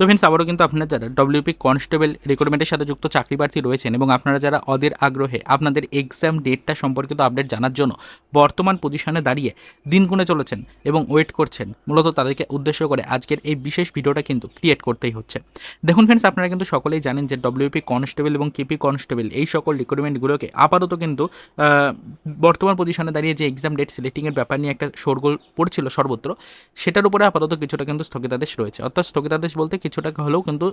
তো ফ্রেন্ডস আবারও কিন্তু আপনারা যারা ডব্লিউপি কনস্টেবল রিক্রুটমেন্টের সাথে যুক্ত চাকরি প্রার্থী রয়েছেন এবং আপনারা যারা অদের আগ্রহে আপনাদের এক্সাম ডেটটা সম্পর্কিত আপডেট জানার জন্য বর্তমান পজিশনে দাঁড়িয়ে দিন গুনে চলেছেন এবং ওয়েট করছেন, মূলত তাদেরকে উদ্দেশ্য করে আজকের এই বিশেষ ভিডিওটা কিন্তু ক্রিয়েট করতেই হচ্ছে। দেখুন ফ্রেন্ডস আপনারা কিন্তু সকলেই জানেন যে ডব্লিউপি কনস্টেবল এবং কেপি কনস্টেবল এই সকল রিক্রুটমেন্টগুলোকে আপাতত কিন্তু বর্তমান পজিশনে দাঁড়িয়ে যে এক্সাম ডেট সিলেক্টিংয়ের ব্যাপার নিয়ে একটা শোরগোল পড়ছিল সর্বত্র, সেটার উপরে আপাতত কিছুটা কিন্তু স্থগিতাদেশ রয়েছে। অর্থাৎ স্থগিতাদেশ বলতে কিছুটা হলেও কিন্তু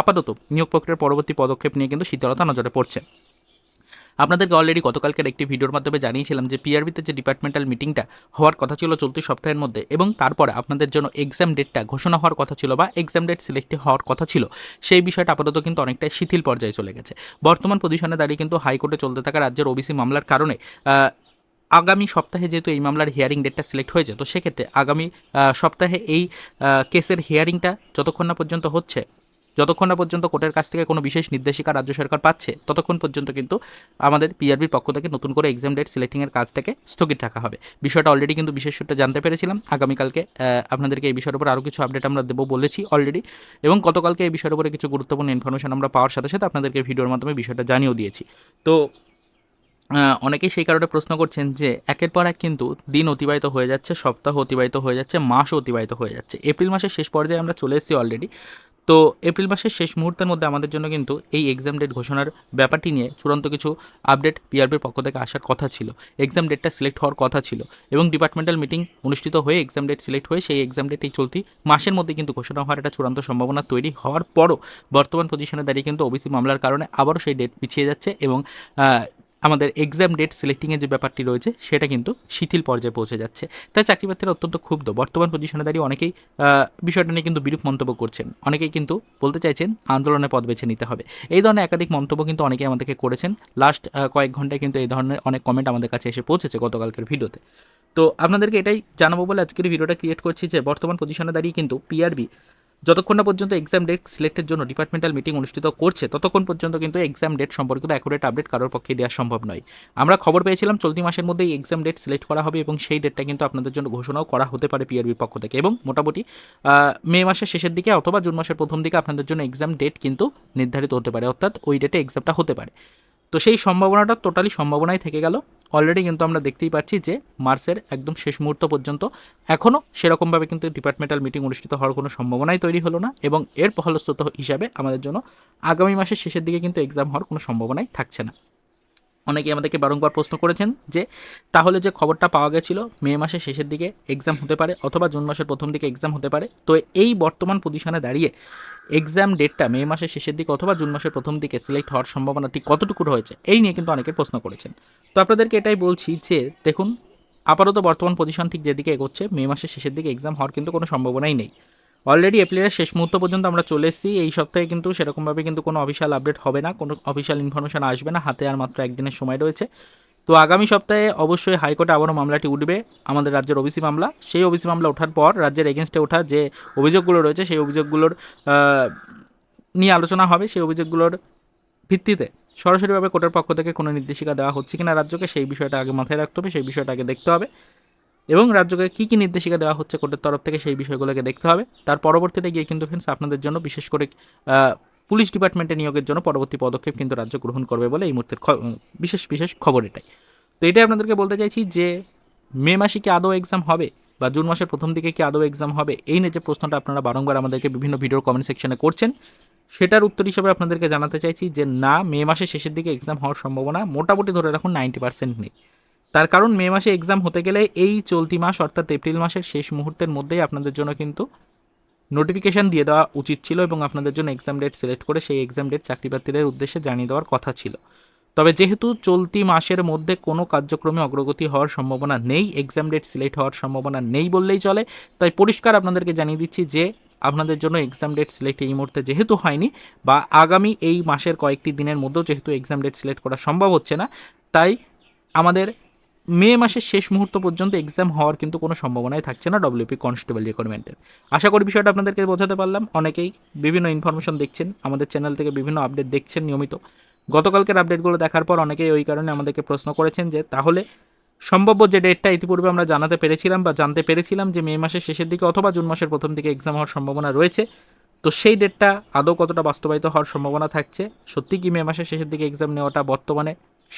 আপাতত নিয়োগ প্রক্রিয়ার পরবর্তী পদক্ষেপ নিয়ে কিন্তু শীতলতা নজরে পড়ছে। আপনাদেরকে অলরেডি গতকালকের একটি ভিডিওর মাধ্যমে জানিয়েছিলাম যে পিআরবিতে যে ডিপার্টমেন্টাল মিটিংটা হওয়ার কথা ছিল চলতি সপ্তাহের মধ্যে এবং তারপরে আপনাদের জন্য এক্সাম ডেটটা ঘোষণা হওয়ার কথা ছিল বা এক্সাম ডেট সিলেক্ট হওয়ার কথা ছিল, সেই বিষয়টা আপাতত কিন্তু অনেকটাই শিথিল পর্যায়ে চলে গেছে। বর্তমান পজিশনে দাঁড়িয়ে কিন্তু হাইকোর্টে চলতে থাকা রাজ্যের ওবিসি মামলার কারণে আগামী সপ্তাহে যেহেতু এই মামলার হিয়ারিং ডেটটা সিলেক্ট হয়েছে, তো সেক্ষেত্রে আগামী সপ্তাহে এই কেসের হিয়ারিংটা যতক্ষণ না পর্যন্ত হচ্ছে, যতক্ষণ না পর্যন্ত কোর্টের কাছ থেকে কোনো বিশেষ নির্দেশিকা রাজ্য সরকার পাচ্ছে, ততক্ষণ পর্যন্ত কিন্তু আমাদের পিআরবির পক্ষ থেকে নতুন করে এক্সাম ডেট সিলেক্টিংয়ের কাজটাকে স্থগিত রাখা হবে। বিষয়টা অলরেডি কিন্তু বিশেষ সূত্রে জানতে পেরেছিলাম। আগামীকালকে আপনাদেরকে এই বিষয়ের উপর আরও কিছু আপডেট আমরা দেবো বলেছি অলরেডি এবং গতকালকে এই বিষয়ের উপরে কিছু গুরুত্বপূর্ণ ইনফরমেশন আমরা পাওয়ার সাথে সাথে আপনাদেরকে ভিডিওর মাধ্যমে বিষয়টা জানিয়েও দিয়েছি। তো অনেকেই সেই কারণে প্রশ্ন করছেন যে একের পর এক কিন্তু দিন অতিবাহিত হয়ে যাচ্ছে, সপ্তাহ অতিবাহিত হয়ে যাচ্ছে, মাস অতিবাহিত হয়ে যাচ্ছে। এপ্রিল মাসের শেষ পর্যায়ে আমরা চলে এসেছি অলরেডি তো এপ্রিল মাসের শেষ মুহূর্তের মধ্যে আমাদের জন্য কিন্তু এই এক্সাম ডেট ঘোষণার ব্যাপারটি নিয়ে চূড়ান্ত কিছু আপডেট পিআরবির পক্ষ থেকে আসার কথা ছিল। এক্সাম ডেটটা সিলেক্ট হওয়ার কথা ছিল এবং ডিপার্টমেন্টাল মিটিং অনুষ্ঠিত হয়ে এক্সাম ডেট সিলেক্ট হয়ে সেই এক্সাম ডেট এই চলতি মাসের মধ্যে কিন্তু ঘোষণা হওয়ার একটা চূড়ান্ত সম্ভাবনা তৈরি হওয়ার পরও বর্তমান পজিশনে দাঁড়িয়ে কিন্তু ওবিসি মামলার কারণে আবারও সেই ডেট পিছিয়ে যাচ্ছে এবং আমাদের এক্সাম ডেট সিলেক্টিংয়ের যে ব্যাপারটি রয়েছে, সেটা কিন্তু শিথিল পর্যায়ে পৌঁছে যাচ্ছে। তাই চাকরি প্রার্থীরা অত্যন্ত ক্ষুব্ধ। বর্তমান পজিশনে দাঁড়িয়ে অনেকেই বিষয়টা নিয়ে কিন্তু বিরূপ মন্তব্য করছেন। অনেকেই কিন্তু বলতে চাইছেন, আন্দোলনের পথ বেছে নিতে হবে। এই ধরনের একাধিক মন্তব্য কিন্তু অনেকেই আমাদেরকে করেছেন। লাস্ট কয়েক ঘন্টায় কিন্তু এই ধরনের অনেক কমেন্ট আমাদের কাছে এসে পৌঁছেছে গতকালকের ভিডিওতে। তো আপনাদেরকে এটাই জানাব বলে আজকের ভিডিওটা ক্রিয়েট করছি যে, বর্তমান পজিশনে দাঁড়িয়ে কিন্তু পিআরবি যতক্ষণ না পর্যন্ত এক্সাম ডেট সিলেক্টের জন্য ডিপার্টমেন্টাল মিটিং অনুষ্ঠিত করছে, ততক্ষণ পর্যন্ত কিন্তু এক্সাম ডেট সম্পর্কিত অ্যাকুরেট আপডেট কারোর পক্ষে দেওয়া সম্ভব নয়। আমরা খবর পেয়েছিলাম, চলতি মাসের মধ্যেই এক্সাম ডেট সিলেক্ট করা হবে এবং সেই ডেটটা কিন্তু আপনাদের জন্য ঘোষণাও করা হতে পারে পিআরবির পক্ষ থেকে। এবং মোটামুটি মে মাসের শেষের দিকে অথবা জুন মাসের প্রথম দিকে আপনাদের জন্য এক্সাম ডেট কিন্তু নির্ধারিত হতে পারে, অর্থাৎ ওই ডেটে এক্সামটা হতে পারে। তো সেই সম্ভাবনাটা টোটালি সম্ভাবনাই থেকে গেল। অলরেডি কিন্তু আমরা দেখতেই পাচ্ছি যে মার্চের একদম শেষ মুহূর্ত পর্যন্ত এখনও সেরকমভাবে কিন্তু ডিপার্টমেন্টাল মিটিং অনুষ্ঠিত হওয়ার কোনো সম্ভাবনাই তৈরি হলো না এবং এর ফলস্রোত হিসাবে আমাদের জন্য আগামী মাসের শেষের দিকে কিন্তু এক্সাম হওয়ার কোনো সম্ভাবনাই থাকছে না। অনেকে আমাদেরকে বারংবার প্রশ্ন করেছেন যে, তাহলে যে খবরটা পাওয়া গেছিল মে মাসের শেষের দিকে এক্সাম হতে পারে অথবা জুন মাসের প্রথম দিকে এক্সাম হতে পারে, তো এই বর্তমান পজিশনে দাঁড়িয়ে এক্সাম ডেটটা মে মাসের শেষের দিকে অথবা জুন মাসের প্রথম দিকে সিলেক্ট হওয়ার সম্ভাবনাটি কতটুকু রয়েছে, এই নিয়ে কিন্তু অনেকে প্রশ্ন করেছেন। তো আপনাদেরকে এটাই বলছি যে, দেখুন, আপাতত বর্তমান পজিশন ঠিক যেদিকে এগোচ্ছে, মে মাসের শেষের দিকে এক্সাম হওয়ার কিন্তু কোনো সম্ভাবনাই নেই। অলরেডি এপ্রিলের শেষ মুহূর্ত পর্যন্ত আমরা চলে এসেছি। এই সপ্তাহে কিন্তু সেরকমভাবে কিন্তু কোনো অফিসিয়াল আপডেট হবে না, কোনো অফিসিয়াল ইনফরমেশন আসবে না, হাতে আর মাত্র একদিনের সময় রয়েছে। তো আগামী সপ্তাহে অবশ্যই হাইকোর্টে আবারও মামলাটি উঠবে, আমাদের রাজ্যের ওবিসি মামলা। সেই ওবিসি মামলা ওঠার পর রাজ্যের এগেনস্টে ওঠা যে অভিযোগগুলো রয়েছে, সেই অভিযোগগুলোর নিয়ে আলোচনা হবে। সেই অভিযোগগুলোর ভিত্তিতে সরাসরিভাবে কোর্টের পক্ষ থেকে কোনো নির্দেশিকা দেওয়া হচ্ছে কিনা রাজ্যকে, সেই বিষয়টা আগে মাথায় রাখতে হবে, সেই বিষয়টা আগে দেখতে হবে। এবং রাজ্যকে কী কী নির্দেশিকা দেওয়া হচ্ছে কোর্টের তরফ থেকে সেই বিষয়গুলোকে দেখতে হবে। তার পরবর্তীতে গিয়ে কিন্তু ফ্রেন্ডস আপনাদের জন্য বিশেষ করে পুলিশ ডিপার্টমেন্টে নিয়োগের জন্য পরবর্তী পদক্ষেপ কিন্তু রাজ্য গ্রহণ করবে বলে এই মুহূর্তের বিশেষ বিশেষ খবর এটাই। তো এটাই আপনাদেরকে বলতে চাইছি যে, মে মাসে কি আদৌ এক্সাম হবে বা জুন মাসের প্রথম দিকে কি আদৌ এক্সাম হবে, এই নিয়ে যে প্রশ্নটা আপনারা বারংবার আমাদেরকে বিভিন্ন ভিডিওর কমেন্ট সেকশনে করছেন, সেটার উত্তর হিসেবে আপনাদেরকে জানাতে চাইছি যে, না, মে মাসের শেষের দিকে এক্সাম হওয়ার সম্ভাবনা মোটামুটি ধরে রাখুন নাইনটি পার্সেন্ট নেই। তার কারণ মে মাসে এক্সাম হতে গেলে এই চলতি মাস অর্থাৎ এপ্রিল মাসের শেষ মুহূর্তের মধ্যেই আপনাদের জন্য কিন্তু নোটিফিকেশান দিয়ে দেওয়া উচিত ছিল এবং আপনাদের জন্য এক্সাম ডেট সিলেক্ট করে সেই এক্সাম ডেট চাকরি প্রার্থীদের উদ্দেশ্যে জানিয়ে দেওয়ার কথা ছিল। তবে যেহেতু চলতি মাসের মধ্যে কোনো কার্যক্রমে অগ্রগতি হওয়ার সম্ভাবনা নেই এক্সাম ডেট সিলেক্ট হওয়ার সম্ভাবনা নেই বললেই চলে, তাই পরিষ্কার আপনাদেরকে জানিয়ে দিচ্ছি যে আপনাদের জন্য এক্সাম ডেট সিলেক্ট এই মুহূর্তে যেহেতু হয়নি বা আগামী এই মাসের কয়েকটি দিনের মধ্যেও যেহেতু এক্সাম ডেট সিলেক্ট করা সম্ভব হচ্ছে না, তাই আমাদের মে মাসের শেষ মুহূর্ত পর্যন্ত এক্সাম হওয়ার কিন্তু কোনো সম্ভাবনাই থাকছে না ডব্লিউপি কনস্টেবল রিকোয়ারমেন্টের আশা করি বিষয়টা আপনাদেরকে বোঝাতে পারলাম। অনেকেই বিভিন্ন ইনফরমেশন দেখছেন, আমাদের চ্যানেল থেকে বিভিন্ন আপডেট দেখছেন নিয়মিত। গতকালকের আপডেটগুলো দেখার পর অনেকেই ওই কারণে আমাদেরকে প্রশ্ন করেছেন যে, তাহলে সম্ভাব্য যে ডেটটা ইতিপূর্বে আমরা জানাতে পেরেছিলাম বা জানতে পেরেছিলাম যে মে মাসের শেষের দিকে অথবা জুন মাসের প্রথম দিকে এক্সাম হওয়ার সম্ভাবনা রয়েছে, তো সেই ডেটটা আদৌ কতটা বাস্তবায়িত হওয়ার সম্ভাবনা থাকছে? সত্যি কি মে মাসের শেষের দিকে এক্সাম নেওয়াটা বর্তমানে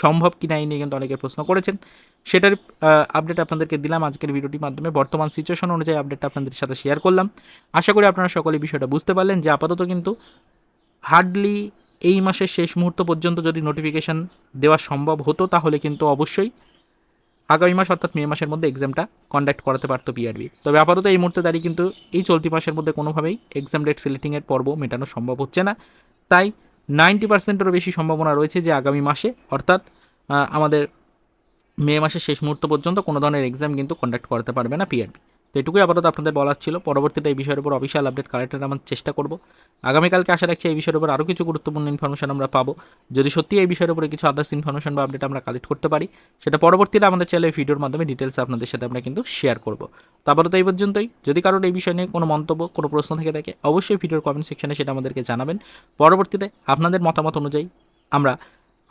সম্ভব কি না এই নিয়ে কিন্তু অনেকে প্রশ্ন করেছেন। সেটার আপডেট আপনাদেরকে দিলাম আজকের ভিডিওটির মাধ্যমে। বর্তমান সিচুয়েশন অনুযায়ী আপডেটটা আপনাদের সাথে শেয়ার করলাম। আশা করি আপনারা সকলে বিষয়টা বুঝতে পারলেন যে আপাতত কিন্তু হার্ডলি এই মাসের শেষ মুহূর্ত পর্যন্ত যদি নোটিফিকেশান দেওয়া সম্ভব হতো, তাহলে কিন্তু অবশ্যই আগামী মাস অর্থাৎ মে মাসের মধ্যে এক্সামটা কন্ডাক্ট করাতে পারতো পিআরবি তবে আপাতত এই মুহূর্তে দাঁড়িয়ে কিন্তু এই চলতি মাসের মধ্যে কোনোভাবেই এক্সাম ডেট সিলেক্টিংয়ের পর্ব মেটানো সম্ভব হচ্ছে না। তাই নাইনটি পার্সেন্টেরও বেশি সম্ভাবনা রয়েছে যে আগামী মাসে, অর্থাৎ আমাদের মে মাসের শেষ মুহূর্ত পর্যন্ত কোনো ধরনের এক্সাম কিন্তু কন্ডাক্ট করতে পারবে না পিআরবি তো এটুকুই আপাতত আপনাদের বলার ছিল। পরবর্তীতে এই বিষয়ের উপর অফিসিয়াল আপডেট কালেক্টের আমার চেষ্টা করব। আগামীকালকে আশা রাখছি এই বিষয়ের উপর আরও কিছু গুরুত্বপূর্ণ ইনফরমেশন আমরা পাবো। যদি সত্যি এই বিষয়ের উপরে কিছু আদার্স ইনফরমেশন বা আপডেট আমরা কালেক্ট করতে পারি, সেটা পরবর্তীতে আমাদের চ্যানেলে ভিডিওর মাধ্যমে ডিটেলস আপনাদের সাথে আমরা কিন্তু শেয়ার করব। তো এই পর্যন্তই। যদি কারোর এই বিষয় নিয়ে কোনো মন্তব্য, কোনো প্রশ্ন থেকে থাকে, অবশ্যই ভিডিওর কমেন্ট সেকশনে সেটা আমাদেরকে জানাবেন। পরবর্তীতে আপনাদের মতামত অনুযায়ী আমরা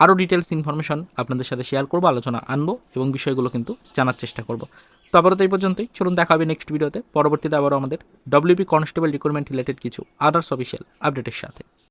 আরও ডিটেলস ইনফরমেশন আপনাদের সাথে শেয়ার করব, আলোচনা আনব এবং বিষয়গুলো কিন্তু জানার চেষ্টা করব। তো আপাতত এই পর্যন্তই। চলুন দেখা হবে নেক্সট ভিডিওতে পরবর্তীতে আবারও আমাদের ডব্লিউপি কনস্টেবল রিক্রুটমেন্ট রিলেটেড কিছু আদার্স অফিসিয়াল আপডেটের সাথে।